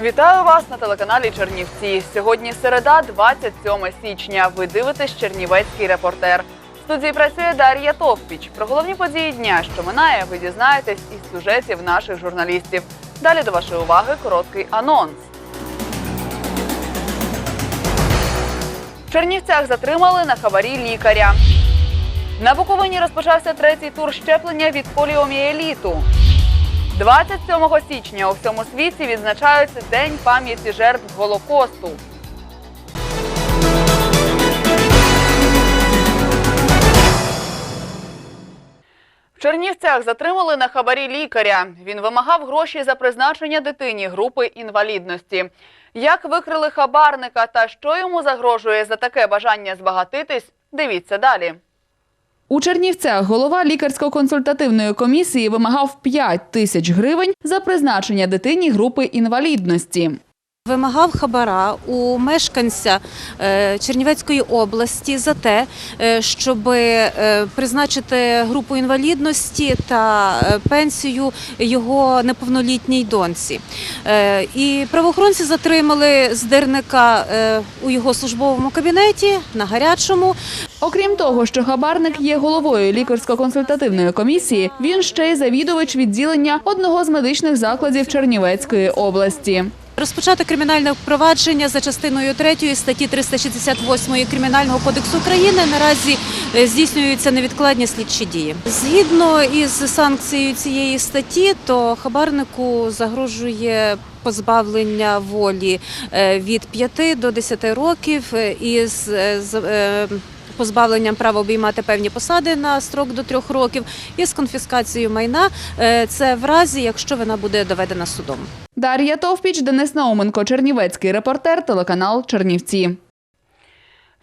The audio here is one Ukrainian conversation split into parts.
Вітаю вас на телеканалі Чернівці. Сьогодні середа, 27 січня. Ви дивитесь Чернівецький репортер. В студії працює Дар'я Товпіч. Про головні події дня, що минає, ви дізнаєтесь із сюжетів наших журналістів. Далі до вашої уваги короткий анонс. В Чернівцях затримали на хабарі лікаря. На Буковині розпочався третій тур щеплення від поліомієліту. 27 січня у всьому світі відзначається День пам'яті жертв Голокосту. В Чернівцях затримали на хабарі лікаря. Він вимагав гроші за призначення дитині групи інвалідності. Як викрили хабарника та що йому загрожує за таке бажання збагатитись, дивіться далі. У Чернівцях голова лікарсько-консультативної комісії вимагав 5 тисяч гривень за призначення дитині групи інвалідності. Вимагав хабара у мешканця е, Чернівецької області за те, е, щоб е, призначити групу інвалідності та пенсію його неповнолітній доньці. І правоохоронці затримали здирника у його службовому кабінеті на гарячому. Окрім того, що хабарник є головою лікарсько-консультативної комісії, він ще й завідувач відділення одного з медичних закладів Чернівецької області. Розпочато кримінальне провадження за частиною 3 статті 368 Кримінального кодексу України наразі е, здійснюються невідкладні слідчі дії. Згідно із санкцією цієї статті, то хабарнику загрожує позбавлення волі е, від 5 до 10 років е, із позбавленням права обіймати певні посади на строк до трьох років і з конфіскацією майна. Е, Це в разі, якщо вона буде доведена судом. Дар'я Товпіч, Денис Науменко, Чернівецький репортер, телеканал Чернівці.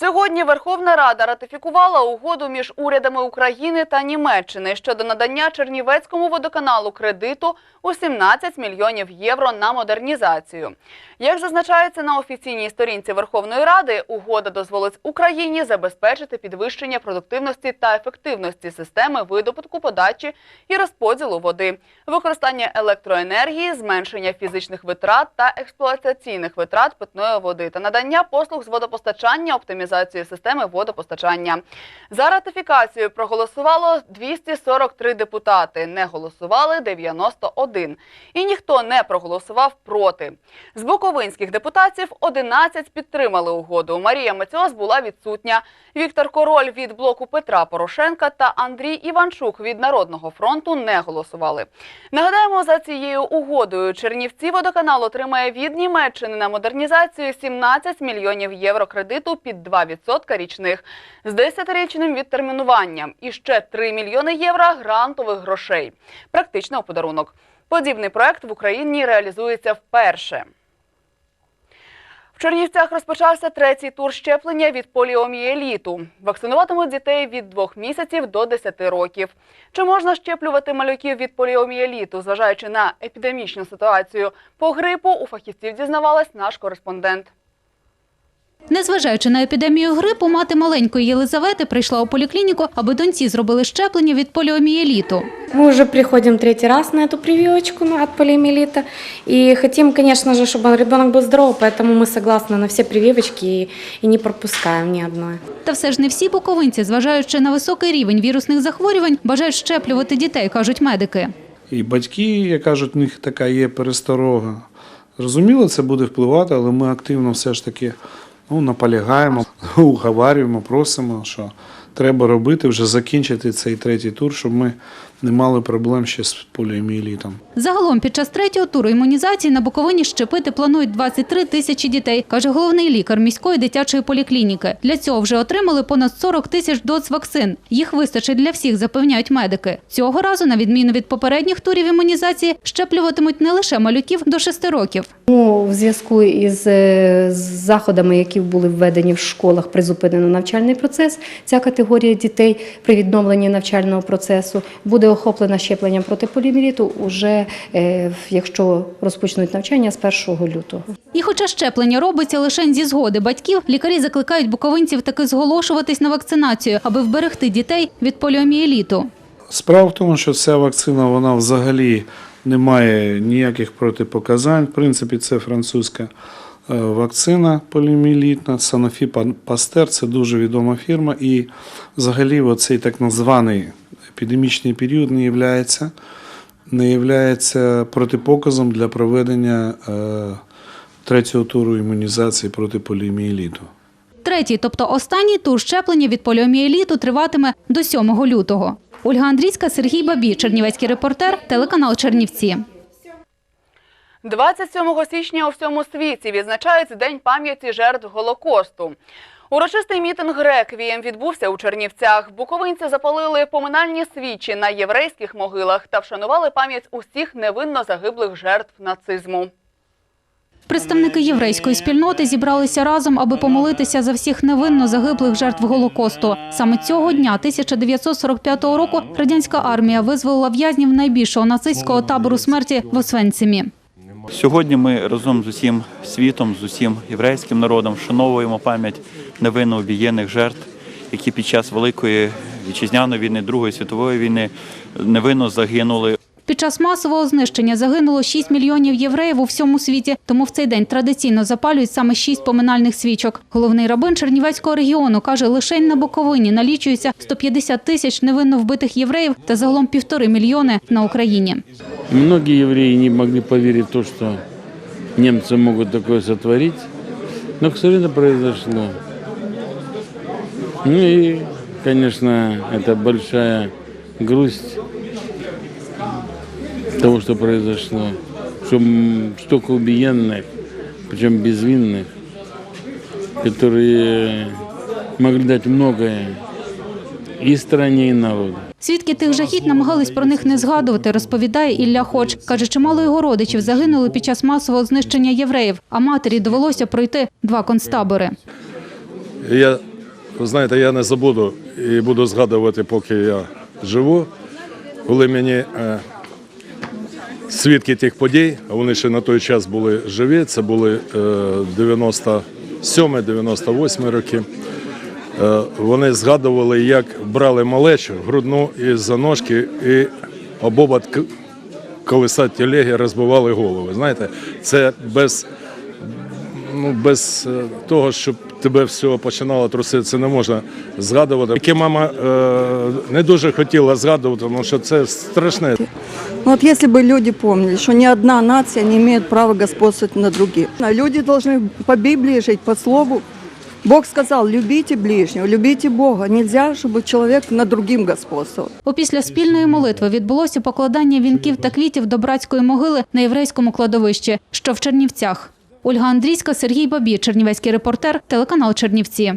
Сьогодні Верховна Рада ратифікувала угоду між урядами України та Німеччини щодо надання Чернівецькому водоканалу кредиту у 17 мільйонів євро на модернізацію. Як зазначається на офіційній сторінці Верховної Ради, угода дозволить Україні забезпечити підвищення продуктивності та ефективності системи видобутку, подачі і розподілу води, використання електроенергії, зменшення фізичних витрат та експлуатаційних витрат питної води та надання послуг з водопостачання, оптимізації системи водопостачання. За ратифікацію проголосувало 243 депутати, не голосували 91. І ніхто не проголосував проти. З буковинських депутатів 11 підтримали угоду. Марія Мацьос була відсутня. Віктор Король від блоку Петра Порошенка та Андрій Іванчук від Народного фронту не голосували. Нагадаємо, за цією угодою Чернівці водоканал отримає від Німеччини на модернізацію 17 мільйонів євро кредиту під 2% річних з 10-річним відтермінуванням і ще 3 мільйони євро грантових грошей. Практично у подарунок. Подібний проект в Україні реалізується вперше. В Чернівцях розпочався третій тур щеплення від поліомієліту. Вакцинуватимуть дітей від 2 місяців до 10 років. Чи можна щеплювати малюків від поліомієліту, зважаючи на епідемічну ситуацію по грипу, у фахівців дізнавалась наш кореспондент. Незважаючи на епідемію грипу, мати маленької Єлизавети прийшла у поліклініку, аби доньці зробили щеплення від поліомієліту. Мы уже приходим третий раз на эту прививочку на- от полиомиелита. И хотим, конечно же, чтобы ребенок был здоров, поэтому мы согласны на все прививочки и, и не пропускаем ни одной. Та все ж не всі буковинці, зважаючи на високий рівень вірусних захворювань, бажають щеплювати дітей, кажуть медики. І батьки, як кажуть, в них така є пересторога. Зрозуміло, це буде впливати, але ми активно все ж таки ну, наполягаємо, уговарюємо, просимо, що треба робити, вже закінчити цей третій тур, щоб ми не мали проблем ще з поліомієлітом. Загалом під час третього туру імунізації на Буковині щепити планують 23 тисячі дітей, каже головний лікар міської дитячої поліклініки. Для цього вже отримали понад 40 тисяч доз вакцин. Їх вистачить для всіх, запевняють медики. Цього разу, на відміну від попередніх турів імунізації, щеплюватимуть не лише малюків до 6 років. Ну, в зв'язку із е, заходами, які були введені в школах, призупинено навчальний процес. Ця категорія дітей при відновленні навчального процесу буде охоплена щепленням проти поліомієліту уже е, якщо розпочнуть навчання з 1 лютого. І хоча щеплення робиться лише зі згоди батьків, лікарі закликають буковинців таки зголошуватись на вакцинацію, аби вберегти дітей від поліомієліту. Справа в тому, що ця вакцина вона взагалі не має ніяких протипоказань. В принципі, це французька е, вакцина поліомієлітна. Sanofi Pasteur – це дуже відома фірма. І взагалі оцей так званий епідемічний період не являється, не являється протипоказом для проведення е, третього туру імунізації проти поліомієліту. Третій, тобто останній тур щеплення від поліомієліту триватиме до 7 лютого. Ольга Андрійська, Сергій Бабій, Чернівецький репортер, телеканал Чернівці. 27 січня у всьому світі відзначають День пам'яті жертв Голокосту. Урочистий мітинг реквієм відбувся у Чернівцях. Буковинці запалили поминальні свічі на єврейських могилах та вшанували пам'ять усіх невинно загиблих жертв нацизму. Представники єврейської спільноти зібралися разом, аби помолитися за всіх невинно загиблих жертв Голокосту. Саме цього дня, 1945 року, радянська армія визволила в'язнів найбільшого нацистського табору смерті в Освенцимі. Сьогодні ми разом з усім світом, з усім єврейським народом вшановуємо пам'ять невинно обієнних жертв, які під час Великої вітчизняної війни, Другої світової війни невинно загинули. Під час масового знищення загинуло 6 мільйонів євреїв у всьому світі, тому в цей день традиційно запалюють саме 6 поминальних свічок. Головний рабин Чернівецького регіону каже, лише на Буковині налічується 150 тисяч невинно вбитих євреїв та загалом півтори мільйони на Україні. Многие евреи не могли поверить в то, что немцы могут такое сотворить, но, к сожалению, произошло. Ну и, конечно, это большая грусть того, что произошло, что столько убиенных, причем безвинных, которые могли дать многое и стране, и народу. Свідки тих жахіть намагались про них не згадувати, розповідає Ілля Хоч. Каже, чимало його родичів загинули під час масового знищення євреїв, а матері довелося пройти два концтабори. Я, знаєте, я не забуду і буду згадувати, поки я живу, коли мені е, свідки тих подій, а вони ще на той час були живі, це були е, 97-98 роки. Е, вони згадували, як брали малечу грудну із-за ножки і обобат колеса телеги розбивали голови. Знаєте, це без ну, без е, того, щоб тебе всього починало трусити, це не можна згадувати. Яке мама е, не дуже хотіла згадувати, тому що це страшне. Ну, Вот если бы люди помнили, что ни одна нация не имеет права господствовать над другим. Люди должны по Библии жить, по Слову. Бог сказал, любите ближнего, любите Бога. Нельзя, чтобы человек над другим господствовал. Опісля спільної молитви відбулося покладання вінків та квітів до братської могили на єврейському кладовищі, що в Чернівцях. Ольга Андрійська, Сергій Бабій, Чернівецький репортер, телеканал Чернівці.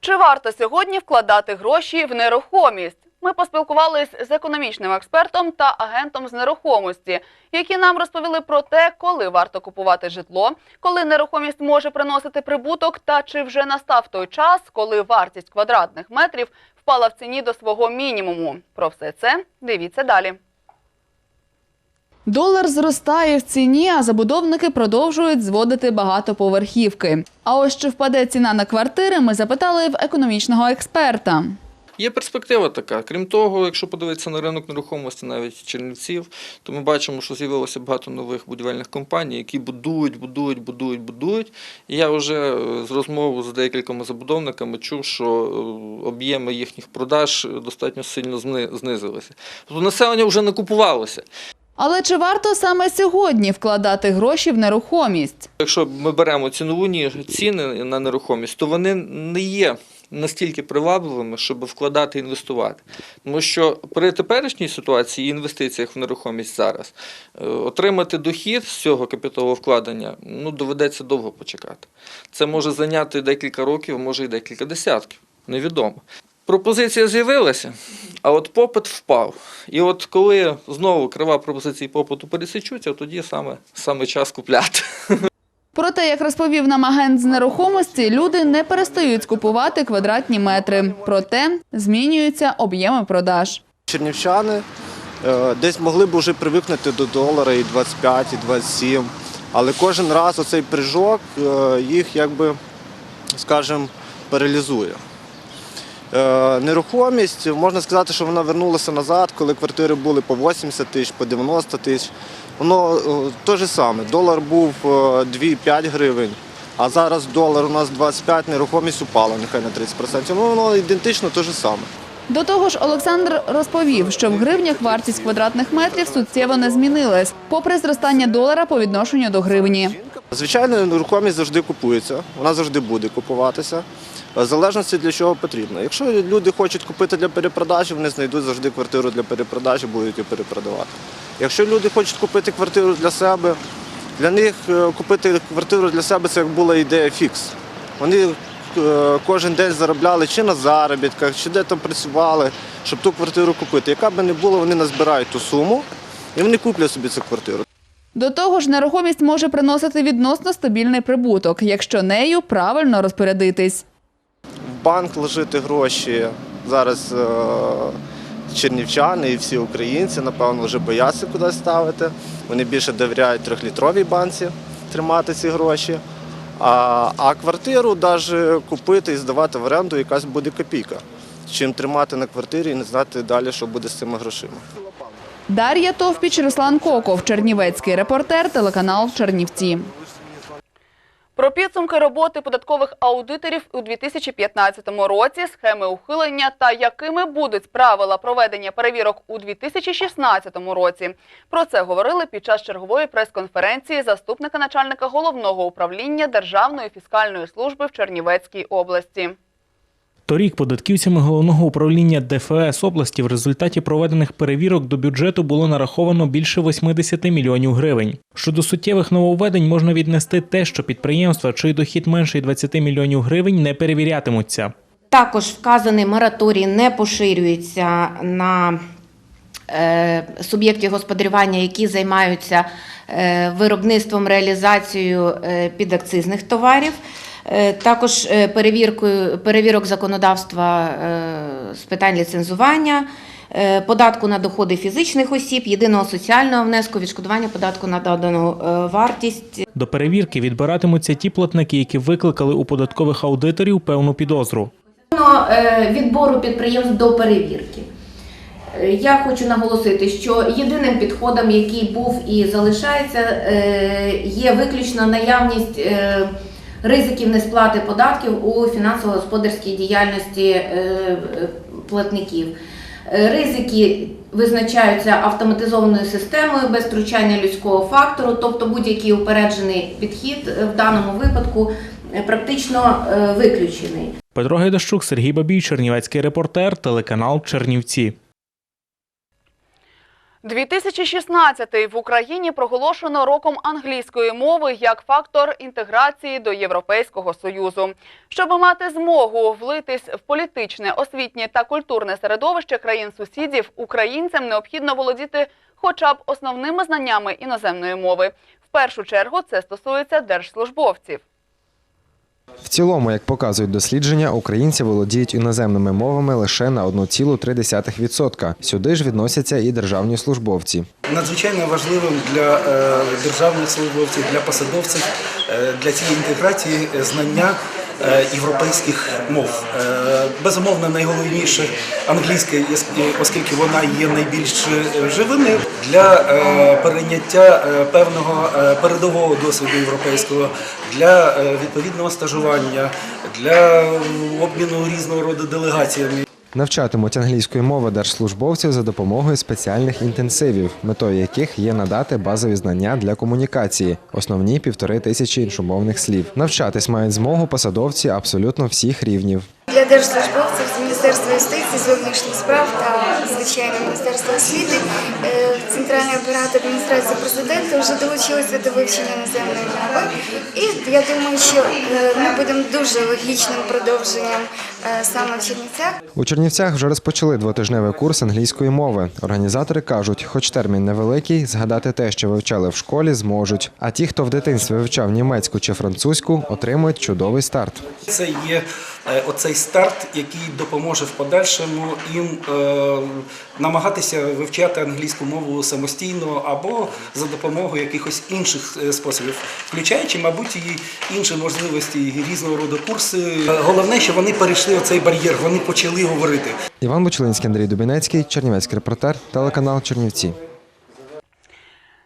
Чи варто сьогодні вкладати гроші в нерухомість? Ми поспілкувались з економічним експертом та агентом з нерухомості, які нам розповіли про те, коли варто купувати житло, коли нерухомість може приносити прибуток, та чи вже настав той час, коли вартість квадратних метрів впала в ціні до свого мінімуму. Про все це дивіться далі. Долар зростає в ціні, а забудовники продовжують зводити багатоповерхівки. А ось чи впаде ціна на квартири, ми запитали в економічного експерта. Є перспектива така. Крім того, якщо подивитися на ринок нерухомості навіть Чернівців, то ми бачимо, що з'явилося багато нових будівельних компаній, які будують, будують, будують, будують. І я вже е, з розмов з декількома забудовниками чув, що е, об'єми їхніх продаж достатньо сильно знизилися. Тобто населення вже не купувалося. Але чи варто саме сьогодні вкладати гроші в нерухомість? Якщо ми беремо цінову ціни на нерухомість, то вони не є настільки привабливими, щоб вкладати і інвестувати. Тому що при теперішній ситуації і інвестиціях в нерухомість зараз е, отримати дохід з цього капіталового вкладення ну, доведеться довго почекати. Це може зайняти декілька років, може і декілька десятків. Невідомо. Пропозиція з'явилася, а от попит впав. І от коли знову крива пропозиції попиту пересічуться, тоді саме, саме час купляти. Проте, як розповів нам агент з нерухомості, люди не перестають скупувати квадратні метри. Проте змінюються об'єми продаж. Чернівчани е, десь могли б вже привикнути до долара і 25, і 27, але кожен раз оцей прыжок е, їх якби, скажімо, паралізує. Е, Нерухомість, можна сказати, що вона вернулася назад, коли квартири були по 80 тисяч, по 90 тисяч. Воно е, те ж саме. Долар був е, 2,5 гривень, а зараз долар у нас 25, нерухомість упала нехай на 30%. Ну, воно ідентично те ж саме. До того ж, Олександр розповів, що в гривнях вартість квадратних метрів суттєво не змінилась, попри зростання долара по відношенню до гривні. Звичайно, нерухомість завжди купується, вона завжди буде купуватися. В залежності для чого потрібно. Якщо люди хочуть купити для перепродажі, вони знайдуть завжди квартиру для перепродажі, будуть її перепродавати. Якщо люди хочуть купити квартиру для себе, для них е, купити квартиру для себе це як була ідея фікс. Вони кожен день заробляли чи на заробітках, чи де там працювали, щоб ту квартиру купити. Яка би не була, вони назбирають ту суму і вони куплять собі цю квартиру. До того ж, нерухомість може приносити відносно стабільний прибуток, якщо нею правильно розпорядитись. в банк вложити гроші. Зараз е, чернівчани і всі українці, напевно, вже бояться куди ставити. Вони більше довіряють трьохлітровій банці тримати ці гроші. А, а квартиру навіть купити і здавати в оренду якась буде копійка. Чим тримати на квартирі і не знати далі, що буде з цими грошима. Дар'я Товпіч, Руслан Коков, Чернівецький репортер, телеканал Чернівці. Про підсумки роботи податкових аудиторів у 2015 році, схеми ухилення та якими будуть правила проведення перевірок у 2016 році. Про це говорили під час чергової прес-конференції заступника начальника головного управління Державної фіскальної служби в Чернівецькій області. Торік податківцями головного управління ДФС області в результаті проведених перевірок до бюджету було нараховано більше 80 мільйонів гривень. Щодо суттєвих нововведень можна віднести те, що підприємства, чий дохід менший 20 мільйонів гривень, не перевірятимуться. Також вказаний мораторій не поширюється на е, суб'єктів господарювання, які займаються е, виробництвом, реалізацією е, підакцизних товарів. Е, Також е, перевіркою перевірок законодавства е, з питань ліцензування, податку на доходи фізичних осіб, єдиного соціального внеску, відшкодування податку на додану е, вартість, До перевірки відбиратимуться ті платники, які викликали у податкових аудиторів певну підозру. Відбору підприємств до перевірки. Я хочу наголосити, що єдиним підходом, який був і залишається, є виключно наявність ризиків несплати податків у фінансово-господарській діяльності е, е, платників. Е, Ризики визначаються автоматизованою системою без втручання людського фактору, тобто будь-який упереджений підхід в даному випадку практично виключений. Петро Гайдащук, Сергій Бабій, Чернівецький репортер, телеканал Чернівці. 2016 в Україні проголошено роком англійської мови як фактор інтеграції до Європейського союзу. Щоб мати змогу влитись в політичне, освітнє та культурне середовище країн-сусідів, українцям необхідно володіти хоча б основними знаннями іноземної мови. В першу чергу це стосується держслужбовців. В цілому, як показують дослідження, українці володіють іноземними мовами лише на 1,3%. Сюди ж відносяться і державні службовці. Надзвичайно важливим для е, державних службовців, для посадовців, е, для цієї інтеграції е, знання європейських мов. Е, Безумовно, найголовніше англійська, оскільки вона є найбільш е, живими для е, перейняття е, певного е, передового досвіду європейського, для е, відповідного стажування, для обміну різного роду делегаціями. Навчатимуть англійської мови держслужбовців за допомогою спеціальних інтенсивів, метою яких є надати базові знання для комунікації, основні півтори тисячі іншомовних слів. Навчатись мають змогу посадовці абсолютно всіх рівнів. Для держслужбовців з Міністерства юстиції, зовнішніх справ та звичайно Міністерства освіти е, Центральний апарат адміністрації президента вже долучилися до вивчення іноземної мови. І я думаю, що е, ми будемо дуже логічним продовженням е, саме в Чернівцях. У Чернівцях вже розпочали двотижневий курс англійської мови. Організатори кажуть, хоч термін невеликий, згадати те, що вивчали в школі, зможуть. А ті, хто в дитинстві вивчав німецьку чи французьку, отримують чудовий старт. Це є оцей старт, який допоможе в подальшому їм е, намагатися вивчати англійську мову самостійно або за допомогою якихось інших е, способів, включаючи, мабуть, і інші можливості, і різного роду курси. Е, Головне, що вони перейшли оцей бар'єр, вони почали говорити. Іван Бучелинський, Андрій Дубінецький, Чернівецький репортер, телеканал Чернівці.